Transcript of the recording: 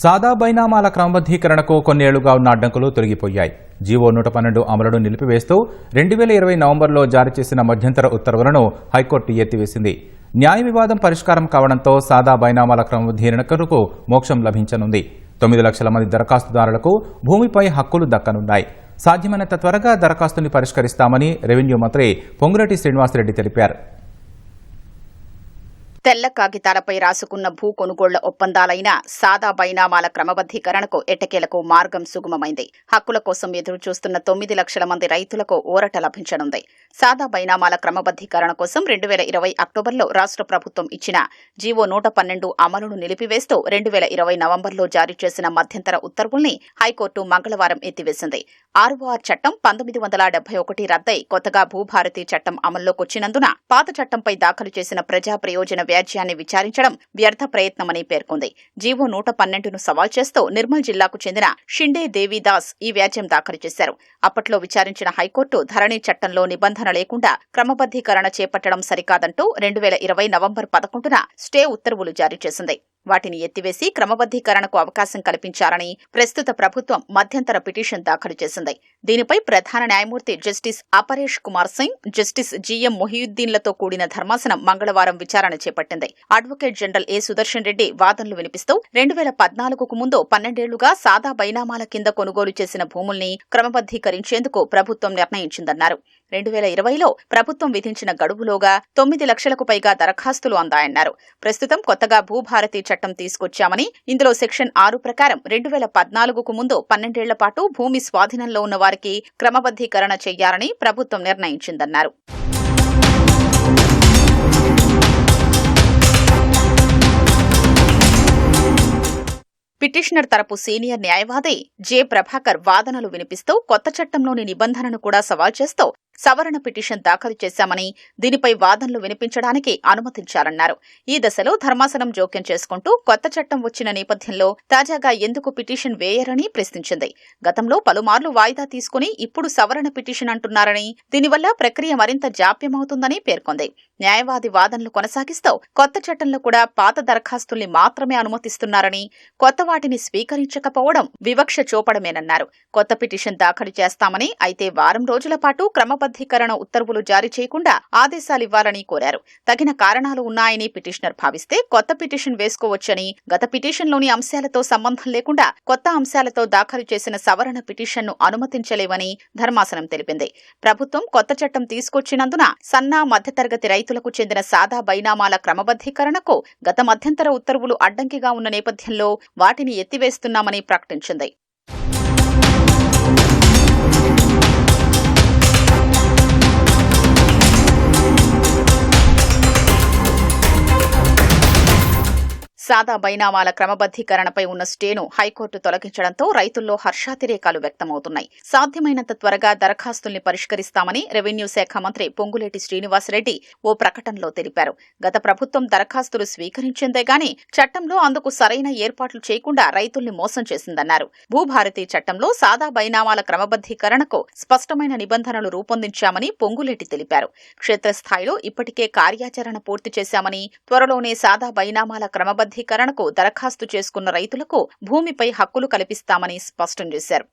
సాదా బైనామాల క్రమబద్ధీకరణకు కొన్నేళ్ళుగా ఉన్న అడ్డంకులు తొలగిపోయాయి. జీవో నూట పన్నెండు అమలును నిలిపివేస్తూ రెండు వేల ఇరవై నవంబర్లో జారీ చేసిన మధ్యంతర ఉత్తర్వులను హైకోర్టు ఎత్తివేసింది. న్యాయ వివాదం పరిష్కారం కావడంతో సాదా బైనామాల క్రమబద్ధీకరణకు మోక్షం లభించనుంది. తొమ్మిది లక్షల మంది దరఖాస్తుదారులకు భూమిపై హక్కులు దక్కనున్నాయి. సాధ్యమైనంత త్వరగా దరఖాస్తుని పరిష్కరిస్తామని రెవెన్యూ మంత్రి పొంగులేటి శ్రీనివాసరెడ్డి తెలిపారు. తెల్ల కాగితాలపై రాసుకున్న భూ కొనుగోళ్ళ ఒప్పందాలైన సాదా బైనామాల క్రమబద్దీకరణకు ఎట్టకేలకు మార్గం సుగమమైంది. హక్కుల కోసం ఎదురుచూస్తున్న తొమ్మిది లక్షల మంది రైతులకు ఊరట లభించనుంది. సాదా బైనామాల క్రమబద్దీకరణ కోసం రెండు వేల ఇరవై అక్టోబర్లో రాష్ట్ర ప్రభుత్వం ఇచ్చిన జీవో నూట పన్నెండు అమలును నిలిపివేస్తూ రెండు వేల ఇరవై నవంబర్లో జారీ చేసిన మధ్యంతర ఉత్తర్వుల్ని హైకోర్టు మంగళవారం ఎత్తివేసింది. ఆర్ఓఆర్ చట్టం పంతొమ్మిది వందల డెబ్బై ఒకటి రద్దై కొత్తగా భూభారతి చట్టం అమల్లోకొచ్చినందున పాత చట్టంపై దాఖలు చేసిన ప్రజా ప్రయోజన వ్యాజ్యాన్ని విచారించడం వ్యర్థ ప్రయత్నమని పేర్కొంది. జీవో నూట పన్నెండును సవాల్ చేస్తూ నిర్మల్ జిల్లాకు చెందిన షిండే దేవిదాస్ ఈ వ్యాజ్యం దాఖలు చేశారు. అప్పట్లో విచారించిన హైకోర్టు ధరణి చట్టంలో నిబంధన లేకుండా క్రమబద్దీకరణ చేపట్టడం సరికాదంటూ రెండు వేల ఇరవై నవంబర్ పదకొండున స్టే ఉత్తర్వులు జారీ చేసింది. వాటిని ఎత్తివేసి క్రమబద్దీకరణకు అవకాశం కల్పించాలని ప్రస్తుత ప్రభుత్వం మధ్యంతర పిటిషన్ దాఖలు చేసింది. దీనిపై ప్రధాన న్యాయమూర్తి justice Aparesh Kumar Singh justice GM మొహియుద్దీన్లతో కూడిన ధర్మాసనం మంగళవారం విచారణ చేపట్టింది. Advocate general A Sudarshan Reddy వాదనలు వినిపిస్తూ రెండు వేల పద్నాలుగుకు ముందు పన్నెండేళ్ళుగా సాదా బైనామాల కింద కొనుగోలు చేసిన భూముల్ని క్రమబద్దీకరించేందుకు ప్రభుత్వం నిర్ణయించిందన్నారు. రెండు వేల ఇరవైలో ప్రభుత్వం విధించిన గడువులోగా తొమ్మిది లక్షలకు పైగా దరఖాస్తులు అందాయన్నారు. ప్రస్తుతం కొత్తగా భూభారతి చట్టం తీసుకొచ్చామని ఇందులో సెక్షన్ ఆరు ప్రకారం రెండు వేల పద్నాలుగుకు ముందు పన్నెండేళ్ళ పాటు భూమి స్వాధీనంలో ఉన్న వారికి క్రమబద్దీకరణ చేయాలని ప్రభుత్వం నిర్ణయించిందన్నారు. పిటిషనర్ తరపు సీనియర్ న్యాయవాది జె ప్రభాకర్ వాదనలు వినిపిస్తూ కొత్త చట్టంలోని నిబంధనను కూడా సవాల్ చేస్తూ సవరణ పిటిషన్ దాఖలు చేశామని దీనిపై వాదనలు వినిపించడానికి అనుమతించాలన్నారు. ఈ దశలో ధర్మాసనం జోక్యం చేసుకుంటూ కొత్త చట్టం వచ్చిన నేపథ్యంలో తాజాగా ఎందుకు పిటిషన్ వేయరని ప్రశ్నించింది. గతంలో పలుమార్లు వాయిదా తీసుకుని ఇప్పుడు సవరణ పిటిషన్ అంటున్నారని దీనివల్ల ప్రక్రియ మరింత జాప్యమవుతుందని పేర్కొంది. న్యాయవాది వాదనలు కొనసాగిస్తూ కొత్త చట్టంలో కూడా పాత దరఖాస్తుల్ని మాత్రమే అనుమతిస్తున్నారని కొత్త వాటిని స్వీకరించకపోవడం వివక్ష చూపడమేనన్నారు. కొత్త పిటిషన్ దాఖలు చేస్తామని అయితే వారం రోజుల పాటు క్రమబద్దీకరణ ఉత్తర్వులు జారీ చేయకుండా ఆదేశాలివ్వాలని కోరారు. తగిన కారణాలు ఉన్నాయని పిటిషనర్ భావిస్తే కొత్త పిటిషన్ వేసుకోవచ్చని గత పిటిషన్లోని అంశాలతో సంబంధం లేకుండా కొత్త అంశాలతో దాఖలు చేసిన సవరణ పిటిషన్ను అనుమతించలేవని ధర్మాసనం తెలిపింది. ప్రభుత్వం కొత్త చట్టం తీసుకొచ్చినందున సన్నా మధ్యతరగతి రైతులకు చెందిన సాదా బైనామాల క్రమబద్దీకరణకు గత మధ్యంతర ఉత్తర్వులు అడ్డంకిగా ఉన్న నేపథ్యంలో వాటిని ఎత్తివేస్తున్నామని ప్రకటించింది. సాదా బైనామాల క్రమబద్దీకరణపై ఉన్న స్టేను హైకోర్టు తొలగించడంతో రైతుల్లో హర్షాతిరేకాలు వ్యక్తమవుతున్నాయి. సాధ్యమైనంత త్వరగా దరఖాస్తుల్ని పరిష్కరిస్తామని రెవెన్యూ శాఖ మంత్రి పొంగులేటి శ్రీనివాసరెడ్డి ఓ ప్రకటనలో తెలిపారు. గత ప్రభుత్వం దరఖాస్తులు స్వీకరించిందే గాని చట్టంలో అందుకు సరైన ఏర్పాట్లు చేయకుండా రైతుల్ని మోసం చేసిందన్నారు. భూభారతి చట్టంలో సాదా బైనామాల క్రమబద్దీకరణకు స్పష్టమైన నిబంధనలు రూపొందించామని పొంగులేటి తెలిపారు. క్షేత్రస్థాయిలో ఇప్పటికే కార్యాచరణ పూర్తి చేశామని త్వరలోనే సాదా బైనామాల ప్రాధికరణకు దరఖాస్తు చేసుకున్న రైతులకు భూమిపై హక్కులు కల్పిస్తామని స్పష్టం చేశారు.